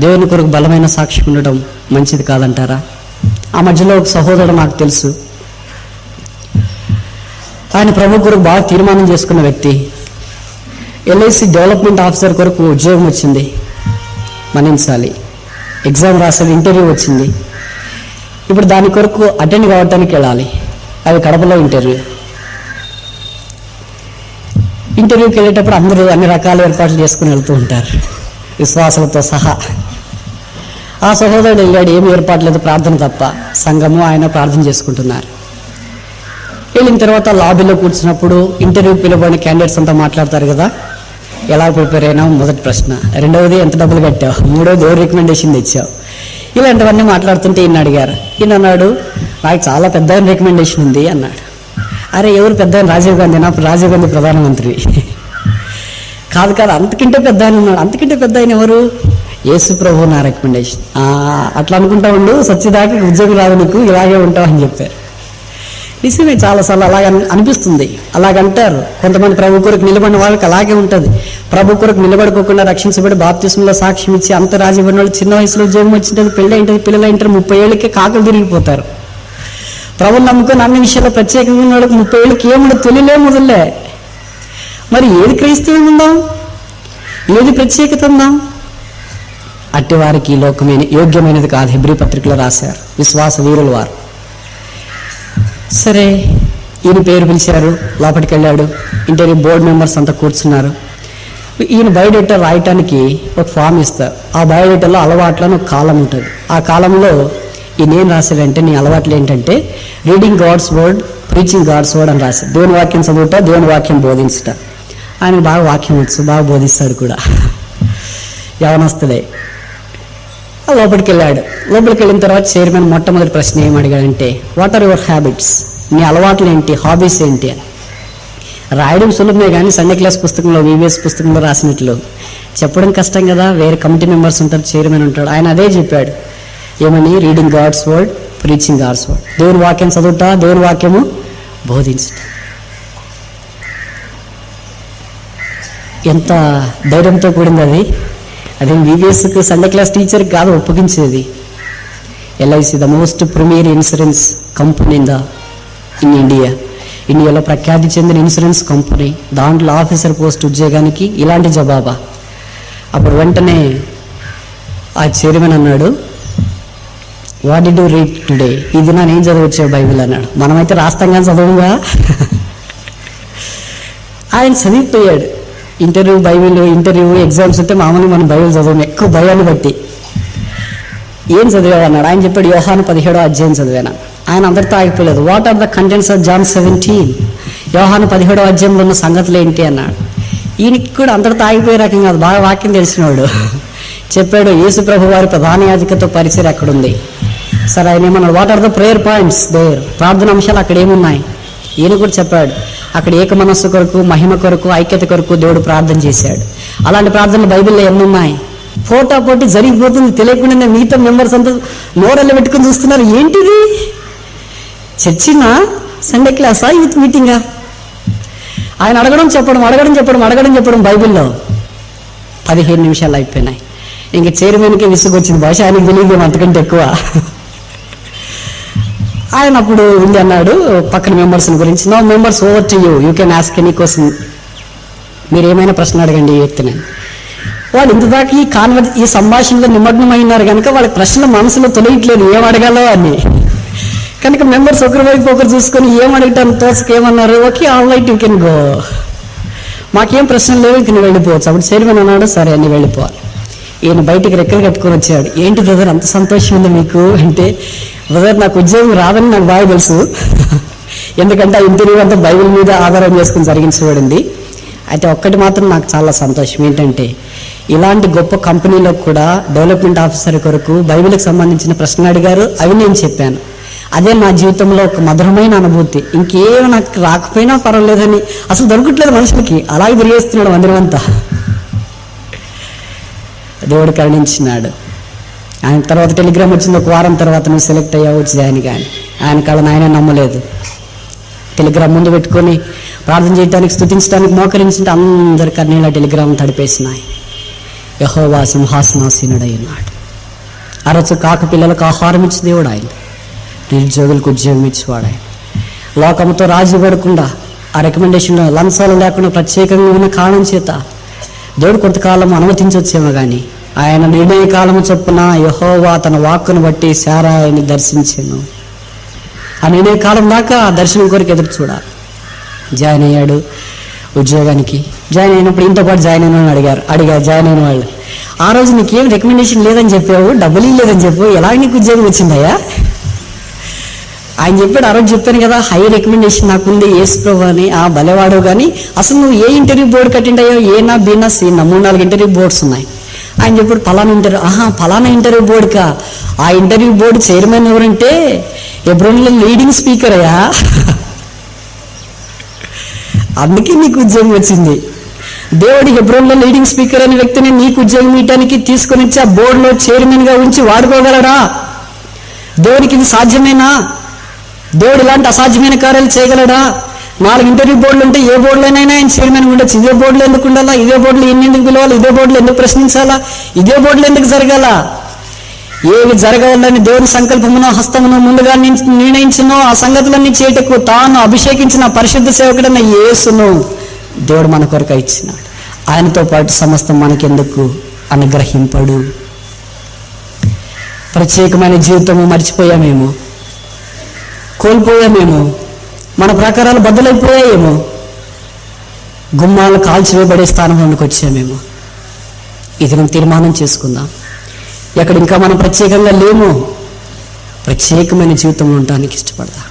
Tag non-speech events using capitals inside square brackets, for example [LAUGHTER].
దేవుని కొరకు బలమైన సాక్షి ఉండడం మంచిది కాదంటారా? ఆ మధ్యలో ఒక సహోదరుడు నాకు తెలుసు. ఆయన ప్రభు కొరకు బాగా తీర్మానం చేసుకున్న వ్యక్తి. ఎల్ఐసి డెవలప్మెంట్ ఆఫీసర్ కొరకు ఉద్యోగం వచ్చింది. మన్నించాలి. ఎగ్జామ్ రాసేది ఇంటర్వ్యూ వచ్చింది. ఇప్పుడు దాని కొరకు అటెండ్ కావడానికి వెళ్ళాలి. అది కడపలో ఇంటర్వ్యూ. ఇంటర్వ్యూకి వెళ్ళేటప్పుడు అందరూ అన్ని రకాల ఏర్పాట్లు చేసుకుని వెళ్తూ ఉంటారు. విశ్వాసాలతో సహా. ఆ సహోదరుడు వెళ్ళాడు. ఏమి ఏర్పాటు లేదు ప్రార్థన తప్ప సంఘము ఆయన ప్రార్థన చేసుకుంటున్నారు. వెళ్ళిన తర్వాత లాబీలో కూర్చున్నప్పుడు ఇంటర్వ్యూ పిలువబడిన క్యాండిడేట్స్ అంతా మాట్లాడతారు కదా. ఎలా ప్రిపేర్ అయినావు? మొదటి ప్రశ్న. రెండవది ఎంత డబ్బులు కట్టావు? మూడవది ఎవరు రికమెండేషన్ తెచ్చావు? ఇలాంటివన్నీ మాట్లాడుతుంటే ఈయన అడిగారు. ఈయన అన్నాడు నాకు చాలా పెద్ద రికమెండేషన్ ఉంది అన్నాడు. అరే ఎవరు పెద్ద రాజీవ్ గాంధీ నా రాజీవ్ గాంధీ ప్రధానమంత్రి. [LAUGHS] కాదు కాదు అంతకంటే పెద్ద ఆయన ఉన్నాడు. అంతకంటే పెద్ద ఆయన ఎవరు? యేసు ప్రభు నా రికమెండేషన్ అట్లా అనుకుంటా ఉండు సత్యదాకి ఉద్యోగం రాదు నీకు ఇలాగే ఉంటావు అని చెప్పారు నిజమే చాలాసార్లు అలాగ అనిపిస్తుంది. అలాగంటారు. కొంతమంది ప్రభు కొరకు నిలబడిన వాళ్ళకి అలాగే ఉంటుంది. ప్రభు కొరకు నిలబడుకోకుండా రక్షించబడి బాప్తిసంలో సాక్ష్యం ఇచ్చి అంత రాజీపడిన వాళ్ళు చిన్న వయసులో ఉద్యోగం వచ్చింటుంది పెళ్ళి అయింటుంది పిల్లలు అయింటారు ముప్పై ఏళ్ళకి కాకలు తిరిగిపోతారు. ప్రభు నమ్ముకొని అన్ని విషయాల్లో ప్రత్యేకంగా ఉన్న వాళ్ళకి ముప్పై ఏళ్ళకి ఏముండదు తొలిలే మొదలే. మరి ఏది క్రైస్తవం ఉందాం? ఏది ప్రత్యేకత ఉందాం? అట్టివారికి ఈ లోకమైన యోగ్యమైనది కాదు. హెబ్రి పత్రికలో రాశారు. విశ్వాస వీరులు వారు. సరే ఈయన పేరు పిలిచారు. లోపలికి వెళ్ళాడు. ఇంటర్వ్యూ బోర్డు మెంబర్స్ అంతా కూర్చున్నారు. ఈయన బయోడేటా రాయటానికి ఒక ఫామ్ ఇస్తారు. ఆ బయోడేటాలో అలవాట్లు ఒక కాలం ఉంటుంది. ఆ కాలంలో ఈయన ఏం రాశాడంటే నీ అలవాట్లు ఏంటంటే reading God's word preaching God's word అని రాశాడు. దేవుని వాక్యం చదువుట దేవుని వాక్యం బోధించుట. ఆయన బాగా వాక్యం వచ్చు బాగా బోధిస్తాడు కూడా. యవనస్తుడే లోపలికి వెళ్ళాడు లోపలికి వెళ్ళిన తర్వాత చైర్మన్ మొట్టమొదటి ప్రశ్న ఏం అడిగాడంటే వాట్ ఆర్ యువర్ హ్యాబిట్స్ నీ అలవాట్లు ఏంటి హాబీస్ ఏంటి? అని. రాయడం సులభమే కానీ సండే క్లాస్ పుస్తకంలో వివిఎస్ పుస్తకంలో రాసినట్లు. చెప్పడం కష్టం కదా వేరే కమిటీ మెంబర్స్ ఉంటారు చైర్మన్ ఉంటాడు. ఆయన అదే చెప్పాడు. ఏమని? Reading God's word preaching God's word దేవుని వాక్యం చదువుతా దేవుని వాక్యము బోధించట. ఎంత ధైర్యంతో కూడింది అది. అదే బీబీఎస్కి సండే క్లాస్ టీచర్ కాదు ఒప్పగించేది. LIC the most premier insurance company in the in India ఇండియాలో ప్రఖ్యాతి చెందిన ఇన్సూరెన్స్ కంపెనీ దాంట్లో ఆఫీసర్ పోస్ట్ ఉద్యోగానికి ఇలాంటి జవాబా. అప్పుడు వెంటనే ఆ చైర్మన్ అన్నాడు what did do read today ఇది నేను ఏం బైబిల్ అన్నాడు. మనమైతే రాస్తాం కానీ చదవగా ఆయన చదివిపోయాడు ఇంటర్వ్యూ బైబిల్ ఇంటర్వ్యూ ఎగ్జామ్స్ ఉంటే మామూలుగా మనం బైబిల్ చదవం ఎక్కువ భయాన్ని బట్టి ఏం చదివావు అన్నాడు ఆయన చెప్పాడు యోహాను పదిహేడో అధ్యాయం చదివాను. ఆయన అందరితో ఆగిపోలేదు. What are the contents of John seventeen యోహాను పదిహేడో అధ్యాయంలో ఉన్న సంగతులు ఏంటి? అన్నాడు. ఈయనకి కూడా అందరితో ఆగిపోయే రకం కాదు. బాగా వాక్యం తెలిసినవాడు చెప్పాడు యేసు ప్రభు వారి ప్రధాన యాజకతో పరిచయం అక్కడుంది సరే ఆయన ఏమన్నాడు what are the prayer points there ప్రార్థన అంశాలు అక్కడ ఏమున్నాయి? ఈయన కూడా చెప్పాడు అక్కడ ఏక మనస్సు కొరకు మహిమ కొరకు ఐక్యత కొరకు దేవుడు ప్రార్థన చేశాడు. అలాంటి ప్రార్థనలు బైబిల్లో ఎన్ని ఉన్నాయి ఫోటో పోటీ జరిగిపోతుంది తెలియకుండానే మిగతా మెంబర్స్ అంతా నోరల్లో పెట్టుకుని చూస్తున్నారు. ఏంటిది? చర్చినా? సండే క్లాసా యూత్ మీటింగా ఆయన అడగడం చెప్పడం అడగడం చెప్పడం అడగడం చెప్పడం బైబిల్లో పదిహేను నిమిషాలు అయిపోయినాయి. ఇంక చైర్మన్కి విసుగొచ్చింది. బహుశా ఆయనకి తెలియదు అంతకంటే ఎక్కువ. ఆయన అప్పుడు ఉంది అన్నాడు పక్కన మెంబర్స్ గురించి. No members over to you you can ask any question మీరు ఏమైనా ప్రశ్న అడగండి ఈ వ్యక్తిని. వాళ్ళు ఇంతదాకా ఈ కాన్వర్ ఈ సంభాషణలో నిమగ్నమైనారు కనుక వాళ్ళ ప్రశ్నలు మనసులో తొలగట్లేదు. ఏం అడగాలో అని కనుక మెంబర్స్ ఒకరి వైపు ఒకరు చూసుకొని ఏం అడగటాను తోచక ఏమన్నారు? Okay all right you can go మాకేం ప్రశ్నలు లేవు ఇంక నువ్వు వెళ్ళిపోవచ్చు. అప్పుడు చైర్మన్ అన్నాడు సరే అని వెళ్ళిపోవాలి. ఈయన బయటికి రెక్కలు కట్టుకొని వచ్చాడు. ఏంటి బ్రదర్ అంత సంతోషం ఉంది మీకు? అంటే బ్రదర్ నాకు ఉద్యోగం రాదని నాకు బాగా తెలుసు. ఎందుకంటే ఆ ఇంటర్వ్యూ అంతా బైబిల్ మీద ఆధారం చేసుకుని జరిగించబడింది అయితే ఒక్కటి మాత్రం నాకు చాలా సంతోషం. ఏంటంటే ఇలాంటి గొప్ప కంపెనీలో కూడా డెవలప్మెంట్ ఆఫీసర్ కొరకు బైబిల్కి సంబంధించిన ప్రశ్న అడిగారు. అవి నేను చెప్పాను. అదే నా జీవితంలో ఒక మధురమైన అనుభూతి. ఇంకేం నాకు రాకపోయినా పర్వాలేదని అసలు దొరకట్లేదు మనుషులకి. అలాగే తిరిగేస్తున్నాడు మందిరమంతా దేవుడు కరుణించినాడు. ఆయన తర్వాత టెలిగ్రామ్ వచ్చింది ఒక వారం తర్వాత నువ్వు సెలెక్ట్ అయ్యావు జాయిన్ కానీ. ఆయన కళను ఆయన నమ్మలేదు. టెలిగ్రామ్ ముందు పెట్టుకొని ప్రార్థన చేయడానికి స్థుతించడానికి మోకరించుంటే అందరి కన్నీళ్ళ టెలిగ్రామ్ తడిపేసినాయి. యహోవా సింహాసనాసీనుడై ఉన్నాడు అరచు కాక పిల్లలకు ఆహారం ఇచ్చి దేవుడు ఆయన. నిరుద్యోగులకు ఉద్యోగం ఇచ్చేవాడు ఆయన. లోకంతో రాజీ పడకుండా ఆ రికమెండేషన్ లంచాలు లేకుండా ప్రత్యేకంగా ఉన్న కారణం చేత దేవుడు కొంతకాలం అనుమతించవచ్చేమో కానీ ఆయన నిర్ణయ కాలము చొప్పున యహోవా తన వాక్కును బట్టి శారాయిని దర్శించాను. ఆ నిర్ణయ కాలం దాకా ఆ దర్శనం కొరకు ఎదురు చూడాలి. జాయిన్ అయ్యాడు ఉద్యోగానికి. జాయిన్ అయినప్పుడు ఇంతో పాటు జాయిన్ అయిన అడిగారు. అడిగారు జాయిన్ అయిన వాళ్ళు ఆ రోజు నీకేం రికమెండేషన్ లేదని చెప్పావు? డబ్బులు లేదని చెప్పావు? ఎలా నీకు ఉద్యోగం వచ్చిందయ్యా? ఆయన చెప్పాడు ఆ రోజు చెప్పాను కదా హై రికమెండేషన్ నాకుంది ఏసు ప్రభు అని ఆ బలవాడు కానీ అసలు నువ్వు ఏ ఇంటర్వ్యూ బోర్డు కట్టింటాయో ఏనా బీనా సీనా మూడు నాలుగు ఇంటర్వ్యూ బోర్డ్స్ ఉన్నాయి. ఆయన చెప్పాడు ఫలానా ఇంటర్వ్యూ ఆహా ఫలానా ఇంటర్వ్యూ బోర్డుకా ఆ ఇంటర్వ్యూ బోర్డు చైర్మన్ ఎవరంటే ఎబ్రోన్లో లీడింగ్ స్పీకర్ అయ్యా. [LAUGHS] అందుకే నీకు ఉద్యోగం వచ్చింది. దేవుడి హెబ్రోన్లో లీడింగ్ స్పీకర్ అనే వ్యక్తిని నీకు ఉద్యోగం ఇవ్వడానికి తీసుకొని వచ్చి ఆ బోర్డులో చైర్మన్గా ఉంచి వాడుకోగలరా దేవుడికి ఇది సాధ్యమేనా? దేవుడు ఇలాంటి అసాధ్యమైన కార్యాలు చేయగలడా? నాలుగు ఇంటర్వ్యూ బోర్డులు ఉంటే ఏ బోర్డులోనైనా ఆయన చైర్మన్ ఉండొచ్చు ఇదే బోర్డులు ఎందుకు ఉండాలా? ఇదే బోర్డులో ఎన్ని ఎందుకు పిలవాలి ఇదే బోర్డులో ఎందుకు ప్రశ్నించాలా? ఇదే బోర్డులో ఎందుకు జరగాల? ఏవి జరగాలని దేవుని సంకల్పమునో హస్తమునో ముందుగా నిర్ణయించినో ఆ సంగతులన్నీ చేయటకు తాను అభిషేకించిన పరిశుద్ధ సేవకుడైన యేసును దేవుడు మన కొరకు ఇచ్చినాడు. ఆయనతో పాటు సమస్తం మనకెందుకు అనుగ్రహింపడు? ప్రత్యేకమైన జీవితము మర్చిపోయామేమో. కోల్పోయామేమో? మన ప్రకారాలు బద్దలైపోయాయేమో? గుమ్మాలు కాల్చివేయబడే స్థానంలోకి వచ్చామేమో? ఇది మనం తీర్మానం చేసుకుందాం. ఎక్కడ ఇంకా మనం ప్రత్యేకంగా లేము? ప్రత్యేకమైన జీవితంలో ఉండడానికి ఇష్టపడదాం.